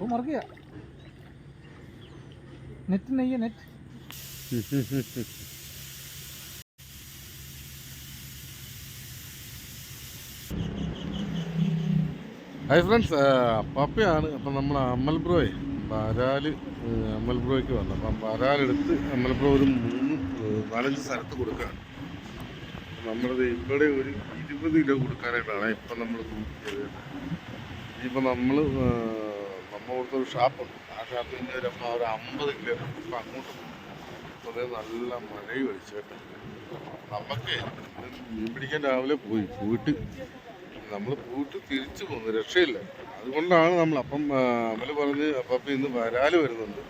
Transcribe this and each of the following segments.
ഓ മറക്കുക. നെറ്റ് നെയ്യ net hi friends പപ്പയാണ്. അപ്പം നമ്മൾ അമ്മൽ ബ്രോയെ അമ്മൽബ്രോയ്ക്ക് അമ്മൽ വന്നു. അപ്പം വരാലെടുത്ത് അമ്മൽബ്രോ ഒരു മൂന്ന് നാലഞ്ച് സ്ഥലത്ത് കൊടുക്കുകയാണ്. നമ്മളത് ഇവിടെ ഒരു ഇരുപത് കിലോ കൊടുക്കാനായിട്ടാണ് ഇപ്പം നമ്മൾ കൂട്ടിയത് ഇനിയിപ്പോൾ നമ്മൾ കൊടുത്ത ഒരു ഷാപ്പുണ്ട്. ആ നിന്ന് അമ്മ ഒരു അമ്പത് കിലോ ഇപ്പം അങ്ങോട്ട് അപ്പോൾ നല്ല മഴയും കേട്ടോ. നമുക്ക് മീൻ പിടിക്കാൻ രാവിലെ പോയി. പോയിട്ട് നമ്മൾ പോയിട്ട് തിരിച്ചു പോകുന്നു രക്ഷയില്ല. അതുകൊണ്ടാണ് നമ്മൾ അപ്പം അമ്മൽ പറഞ്ഞ് അപ്പം ഇന്ന് വരാൽ വരുന്നുണ്ട്.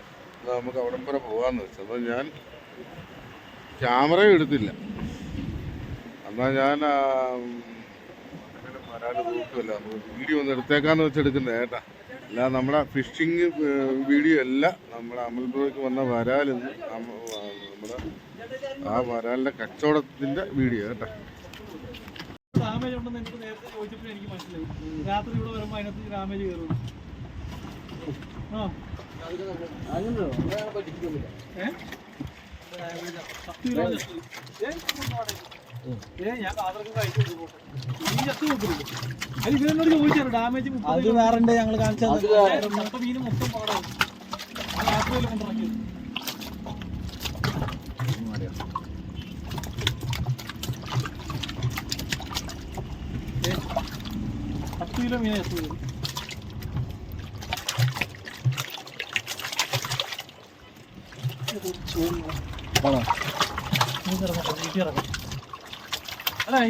നമുക്ക് അവിടെ വരെ പോകാമെന്ന് വെച്ചു. ഞാൻ ക്യാമറയും എടുത്തില്ല. എന്നാൽ ഞാൻ വരാൽ വീഡിയോ ഒന്ന് എടുത്തേക്കാന്ന് വെച്ചെടുക്കുന്നത് ഏട്ടാ അല്ല നമ്മുടെ ഫിഷിങ് വീഡിയോ അല്ല. നമ്മുടെ അമൽ വന്ന വരാൽ നമ്മ- നമ്മുടെ ആ വരാലിന്റെ കച്ചവടത്തിന്റെ വീഡിയോ കേട്ടാ. ഡാമേജ് ഉണ്ടെന്ന് എനിക്ക് നേരത്തെ ചോദിച്ചപ്പോൾ എനിക്ക് മനസ്സിലായി. രാത്രി ഇവിടെ വരുമ്പോൾ അതിനകത്ത് ഡാമേജ് കയറും ആ? പത്ത് കിലോ. ഏ, അത് വേറെ ഞങ്ങൾ കാണിച്ചത്. പത്ത് കിലോ ഏ,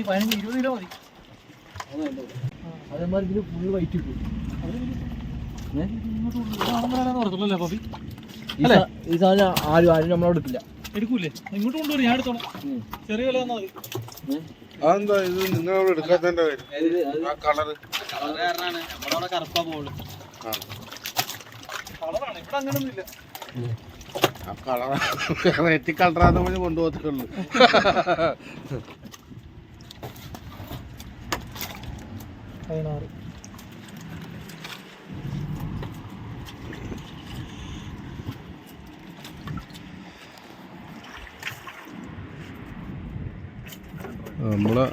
പതിനഞ്ച് ഇരുപത് കിലോ മതി. അതേമാതിരി ഇതിന് ഫുള്ള് വൈറ്റ് പപ്പി. ഈ ഈ സാധനം ആരും ആരും നമ്മളവിടെ എടുക്കില്ല. എടുക്കൂലേ? ഇങ്ങോട്ട് കൊണ്ടുവരും ഞാൻ എടുത്തോളാം. ചെറിയ വില തന്നാൽ മതി. അതെന്താ ഇത് നിങ്ങളവിടെ എടുക്കാത്തതിന്റെ കളറ് നമ്മളവിടെ കറുപ്പാ പോകുള്ളൂ കളറാണ് ഇവിടെ അങ്ങനൊന്നും ഇല്ല. ആ കളറാണ് നെറ്റി കളറാന്ന് പറഞ്ഞ് കൊണ്ടുപോകത്തുള്ളൂ പതിനാറ്. നമ്മളെ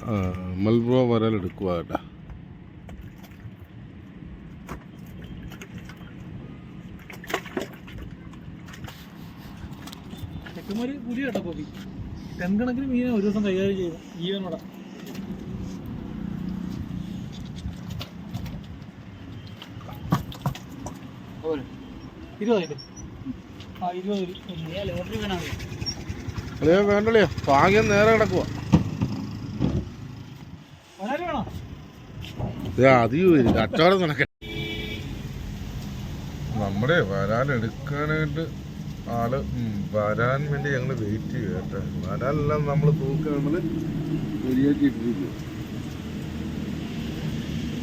മൽബ്രോ വരാൽ എടുക്കുക കേട്ടാ. ചെക്കന്മാര് പുതിയ കേട്ടോ പപ്പി ടെൻ കണക്കിന് മീനെ ഒരു ദിവസം കൈകാര്യം ചെയ്യും ജീവനോടെ. ഇരുപതായില്ലേ ആ ഇരുപത് വേണ്ടല്ലേ ഭാഗ്യം നേരെ കിടക്കുക അധികം വരും കച്ചവടം നടക്കണം നമ്മുടെ വരാൻ എടുക്കാനായിട്ട് ആൾ വരാൻ വേണ്ടി ഞങ്ങൾ വെയിറ്റ് ചെയ്യുക കേട്ടോ. വരാനെല്ലാം നമ്മൾ തൂക്കാക്കി നമ്മൾ ശരിയാക്കിയിട്ടിരിക്കും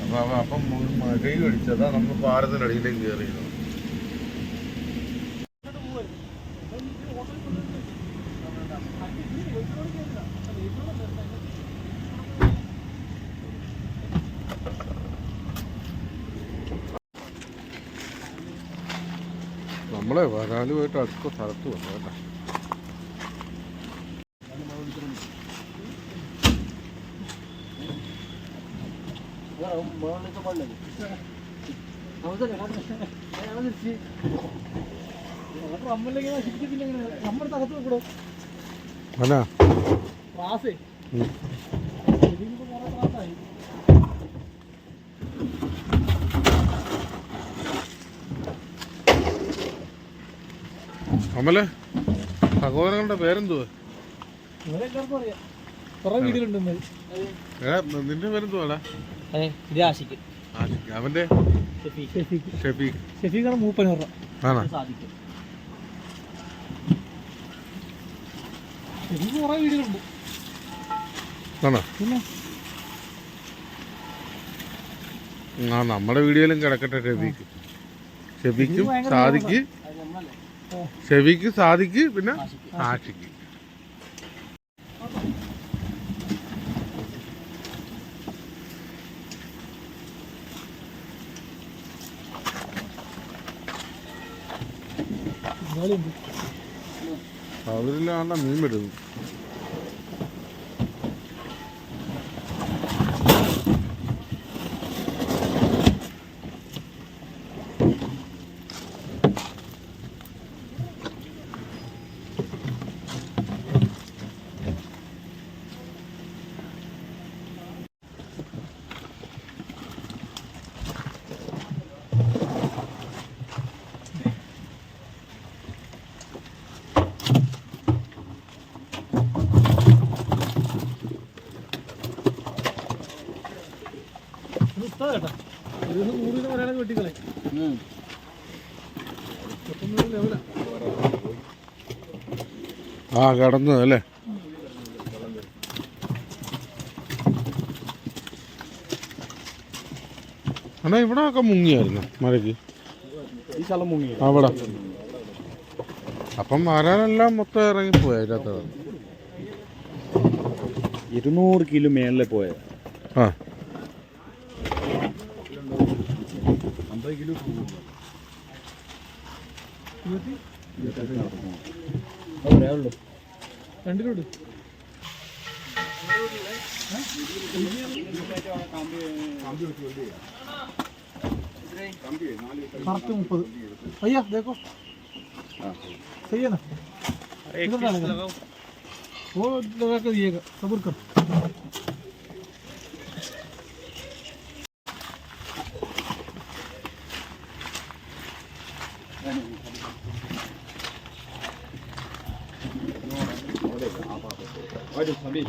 അപ്പൊ അവ- അപ്പം മഴയും അടിച്ചതാ നമ്മൾ പാരത്തിനടിയിലേക്ക് അടിയിലേക്ക് കയറിയത് നമ്മളെ വരാലുമായിട്ട് അടുത്ത സ്ഥലത്ത് വന്നു കേട്ടോ. ലോട്ടറി അമലെ സഹോദരങ്ങളുടെ പേരെന്തുവാ? നിന്റെ പേരെന്തുവാടാ. അവന്റെ? ആ നമ്മുടെ വീഡിയോയിലും കിടക്കട്ടെ ഷെഫീക്ക് ഷെഫീക്കും സാദിക്ക് ചെവിക്ക് സാധിക്ക് പിന്നെ ആഷിക്ക് അവരില്ലാണ്ട മീൻ വരുന്നു ആ കടന്നു അല്ലേ? അണ്ണാ ഇവിടെ ഒക്കെ മുങ്ങിയായിരുന്നു മഴയ്ക്ക് അവിടെ. അപ്പം വരാനെല്ലാം മൊത്തം ഇറങ്ങിപ്പോയ അതിനകത്ത്? ഇരുന്നൂറ് കിലോ മേളിലെ പോയ? ആ. അമ്പത് കിലോ ഉള്ളൂ രണ്ടിലോട്ട് കറക്റ്റ് മുപ്പത് അയ്യാ ദേക്കോ सही है ना इधर डालेगा वो लगा कर दिएगा सब्र कर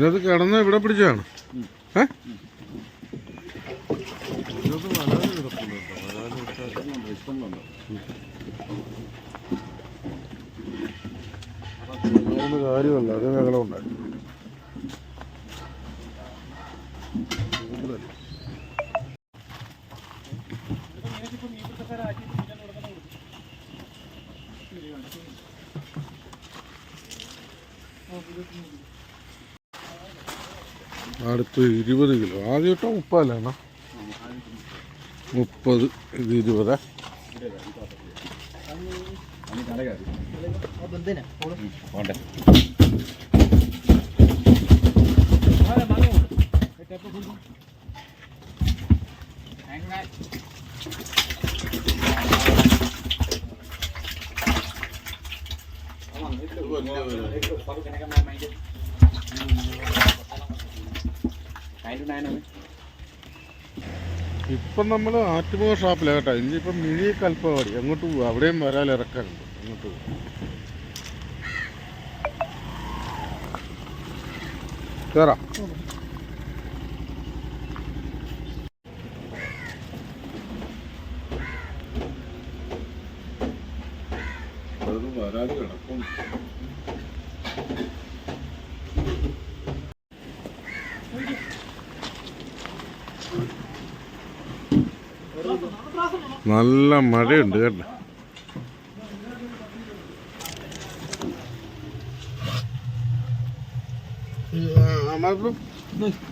ഇതിനകത്ത് കിടന്ന് ഇവിടെ പിടിച്ചതാണ് ഏ കാര്യമല്ല അത് ഞങ്ങളും ഉണ്ടായി അടുത്ത് ഇരുപത് കിലോ. ആദ്യമായിട്ടോ മുപ്പതല്ലാണോ മുപ്പത്. ഇത് ഇരുപത്? Thank you. ഇപ്പം നമ്മൾ ആറ്റുമുഖ ഷോപ്പിലാണ് കേട്ടോ. ഇനിയിപ്പം മിനി കൽപ്പവാടി. അങ്ങോട്ട് പോകും അവിടെയും വരാൽ ഇറക്കാറുണ്ട് അങ്ങോട്ട് പോകും കയറാം വരാൽ കിടക്കും. നല്ല മഴയുണ്ട് കേട്ടോ.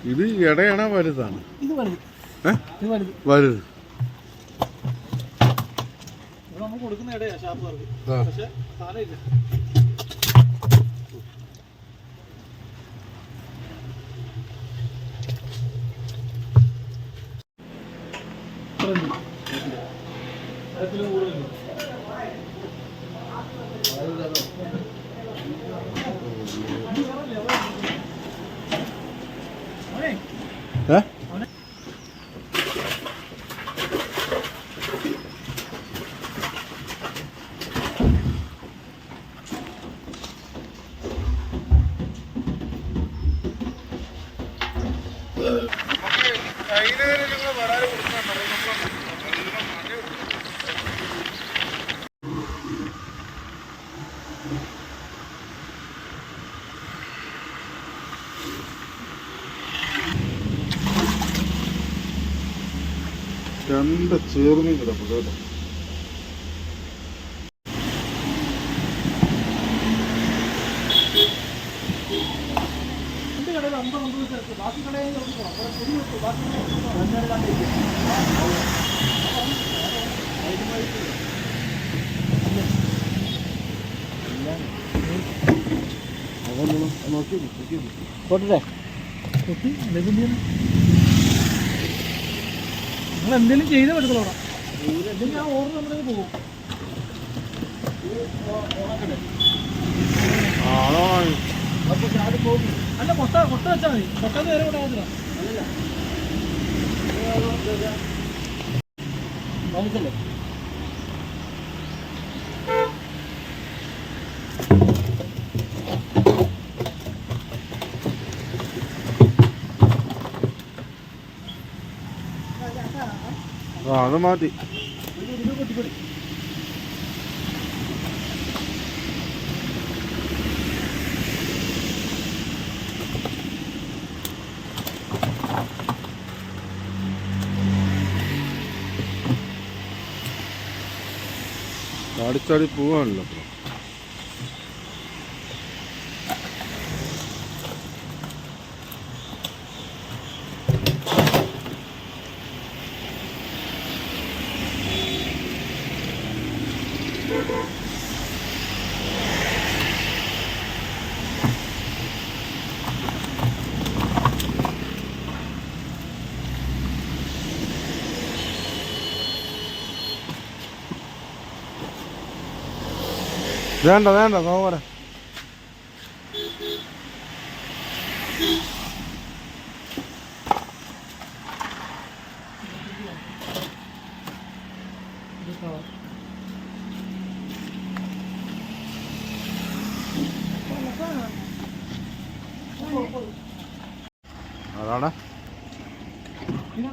ഇത് ഇടയാണോ വലുതാണ്? വലുത്. കൊടുക്കുന്ന ഇടയാ ആ. പക്ഷെ സാധനമില്ല ഏ രണ്ട് ചേർന്ന് കിടപ്പുണ്ട് കേട്ടോ. ബാക്കി കടയിൽ ബാക്കി നമുക്ക് പോകാം. പോട്ടെ പൊട്ടി എന്തെങ്കിലും നിങ്ങൾ എന്തെങ്കിലും ചെയ്തേ പറ്റത്തുള്ളൂ അവിടെ. അല്ലെങ്കിൽ ഞാൻ ഓർഡർ നമ്മുടെ പോകും. അല്ല കൊട്ട കൊട്ട വെച്ചാൽ മതി. കൊട്ട നേരെ ഇവിടെ ആകത്തില്ല. അത് മാറ്റി. അടിച്ചടി പോവാണല്ലോ. വേണ്ട വേണ്ട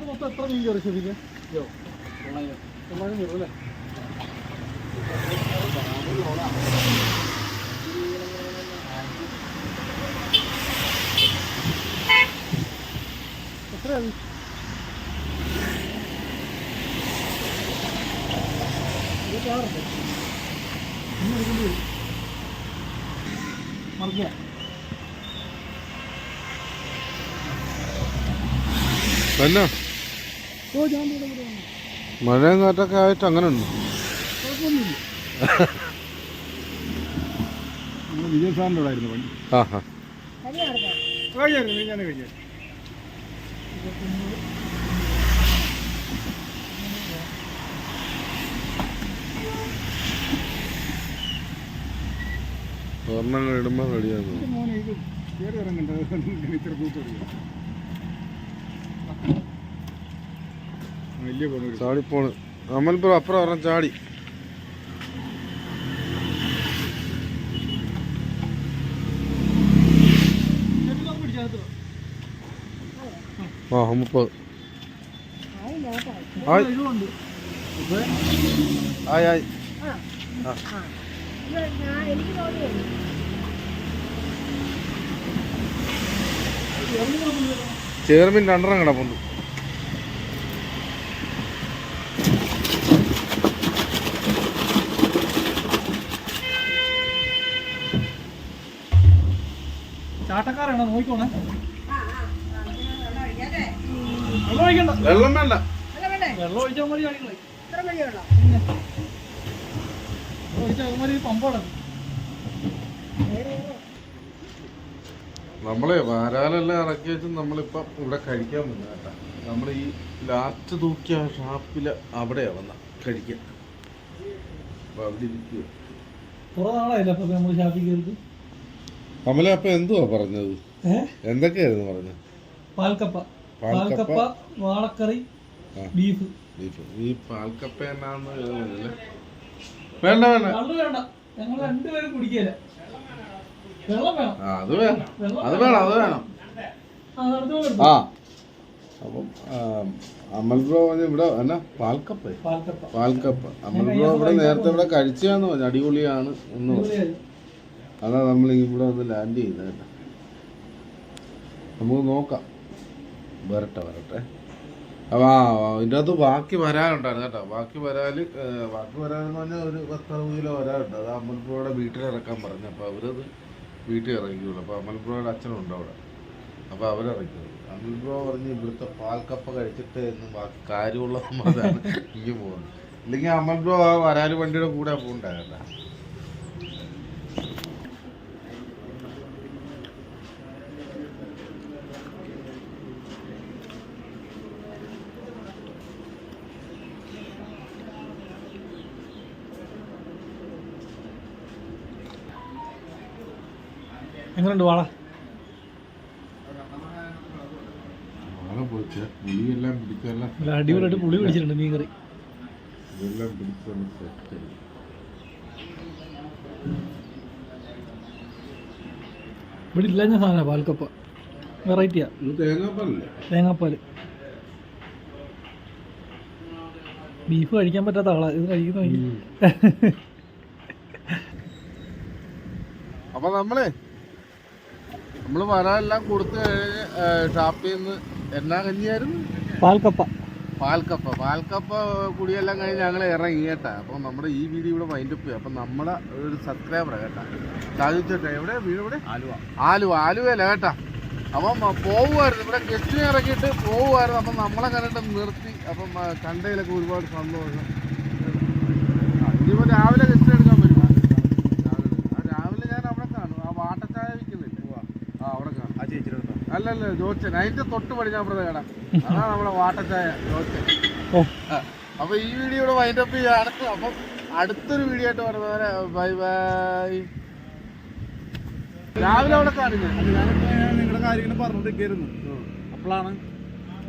മൊത്തം എത്ര മീൻ കയറി ശരിക്കും തൊള്ളായിരം. കയറും അല്ലേ? എത്രയാണ് ഇന്ന് എടുക്കേണ്ടി വരും തന്നെ മഴയും കാറ്റൊക്കെ ആയിട്ട് അങ്ങനെ ഉണ്ട് വിജയ് സാറിന്റെ അവിടെ ആയിരുന്നു പണി? ആ ഹാ കഴിഞ്ഞായിരുന്നു ഞാൻ കഴിഞ്ഞു സ്വർണം ഇടുമ്പോൾ റെഡിയാകും കയറി ഇറങ്ങണ്ട. ഇത്ര വലിയ പോണ് ചാടിപ്പോണ്. അമൽപുരം അപ്പുറം പറഞ്ഞ ചാടി. ആ മുപ്പത്. ആയി. ചേർമിൻ രണ്ടെണ്ണം കിടപ്പുണ്ട് ചാട്ടക്കാരാണോ? നോക്കിക്കോണേ. വെള്ളം ഒഴിക്കണ്ട വെള്ളം വേണ്ട? വെള്ളം ഒഴിച്ചാൽ മതി പമ്പോടെ നമ്മളെ വാരാലെല്ലാം ഇറക്കി വെച്ച് നമ്മളിപ്പം ഇവിടെ കഴിക്കാൻ വന്ന കേട്ടാ. നമ്മൾ ഈ ലാസ്റ്റ് തൂക്കിയ ഷാപ്പിൽ അവിടെയാ വന്ന കഴിക്കാൻ. അപ്പൊ അവിടെ ഇരിക്കുക കുറെ നാളായില്ല അപ്പൊ നമ്മൾ ഷാപ്പിൽ കയറിയിട്ട്? അമല അപ്പൊ എന്തുവാ പറഞ്ഞത്? എന്തൊക്കെയായിരുന്നു പറഞ്ഞത്? പാൽക്കപ്പ. പാൽക്കപ്പ. വാളക്കറി ബീഫ്. ബീഫ്. ഈ പാൽക്കപ്പ എന്നാന്ന് വേണ്ട വേണ്ട വേണ്ട. ഞങ്ങൾ രണ്ടുപേരും കുടിക്കല. വെള്ളം വേണം. അത് വേണം. അത് വേണം അത് വേണം. ആ, അപ്പം അമൽ ബ്രോ പറഞ്ഞ ഇവിടെ എന്നാ പാൽക്കപ്പ? പാൽക്കപ്പ. പാൽക്കപ്പ. അമൽ ബ്രോ ഇവിടെ നേരത്തെ ഇവിടെ കഴിച്ചാന്ന് പറഞ്ഞു അടിപൊളിയാണ് എന്ന് പറഞ്ഞു. അതാ നമ്മൾ ഇവിടെ ഒന്ന് ലാൻഡ് ചെയ്തത് കേട്ടോ നമുക്ക് നോക്കാം. വരട്ടെ വരട്ടെ. അപ്പോൾ ആ അകത്ത് ബാക്കി വരാനുണ്ടായിരുന്നു കേട്ടോ. ബാക്കി വരാൽ ബാക്കി വരാന്ന് പറഞ്ഞാൽ ഒരു പത്തറുപത് കിലോ വരാനുണ്ട്. അത് അമ്മൽപ്പുഴയുടെ വീട്ടിലിറക്കാൻ പറഞ്ഞു. അപ്പോൾ അവരത് വീട്ടിൽ ഇറങ്ങിയുള്ളൂ അപ്പോൾ അമ്പലപ്പുഴയുടെ അച്ഛനുണ്ട് അവിടെ. അപ്പോൾ അവരിറക്കി അമ്പലപ്പുഴ പറഞ്ഞ് ഇവിടുത്തെ പാൽക്കപ്പ കഴിച്ചിട്ട് എന്ന് ബാക്കി കാര്യമുള്ള സമ്മതമാണ് ഇങ്ങനെ പോകുന്നത് ഇല്ലെങ്കിൽ അമ്മൽപ്പുഴ ആ വരാൽ വണ്ടിയുടെ കൂടെ പോകണ്ടാകണ്ട എങ്ങനെയുണ്ട് വാള? അടിപൊളിയായിട്ട് പുളി പിടിച്ചിട്ടുണ്ട് മീൻ കറി. ഇതെല്ലാം പിടിച്ചെല്ലാം സെറ്റ് ഇവിടെ ഇല്ലാഞ്ഞ സാധനം പാൽക്കപ്പ. വെറൈറ്റിയാ ഇത് തേങ്ങാപ്പാൽ ബീഫ് കഴിക്കാൻ പറ്റാത്ത ആളാ. ഇത് കഴിക്കുന്ന അപ്പൊ നമ്മളെ നമ്മൾ വരാനെല്ലാം കൊടുത്തു കഴിഞ്ഞ് ഷാപ്പിൽ നിന്ന് എന്നാ കഞ്ഞിയായിരുന്നു? പാൽക്കപ്പ. പാൽക്കപ്പ. പാൽക്കപ്പ കുടിയെല്ലാം കഴിഞ്ഞ് ഞങ്ങൾ ഇറങ്ങി കേട്ടാ. അപ്പോൾ നമ്മുടെ ഈ വീഡിയോ ഇവിടെ വൈൻഡപ്പ് ചെയ്യും. അപ്പം നമ്മളെ ഒരു സബ്സ്ക്രൈബറാണ് കേട്ടാ. ഷാജു ചേട്ടാ എവിടെ വീട് ഇവിടെ? ആലുവ. ആലുവ. ആലുവയല്ല കേട്ടാ. അപ്പം പോവുമായിരുന്നു ഇവിടെ ഗസ്റ്റിനെ ഇറക്കിയിട്ട് പോവുമായിരുന്നു അപ്പം നമ്മളെ കണ്ടിട്ട് നിർത്തി. അപ്പം കണ്ടതിലൊക്കെ ഒരുപാട് സന്തോഷം. ഇനിയിപ്പോൾ രാവിലെ ഗസ്റ്റ് എടുക്കാൻ വരും ആ, രാവിലെ ഞാൻ അവിടെ കാണും ആ വാട്ടച്ചായ വിൽക്കുന്നില്ല ആ അവിടെ കാണും ആ ചേച്ചിയുടെ അടുത്താ. അല്ല അല്ല ജോച്ചൻ. അതിന്റെ തൊട്ട് പടിഞ്ഞാപ്പുറത്തെ കട. അതാണ് നമ്മുടെ വാട്ടച്ചായ ജോച്ചൻ. അപ്പൊ ഈ വീഡിയോ ഇവിടെ വൈൻഡപ്പ് ചെയ്യാണ് അപ്പം അടുത്തൊരു വീഡിയോ ആയിട്ട് വരുന്നവരെ ബൈ ബൈ രാവിലെ അവിടെ അത് ഞാനിപ്പോ നിങ്ങളുടെ കാര്യങ്ങൾ പറഞ്ഞോണ്ടിരിക്കായിരുന്നു. അപ്പോഴാണ്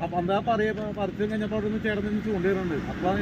അപ്പൊ എന്താ പറയാ പറിച്ചു കഴിഞ്ഞപ്പോ അവിടെ നിന്ന് ചേട്ടൻ നിന്ന് ചൂണ്ടിരുന്നുണ്ട് അപ്പോഴാണ്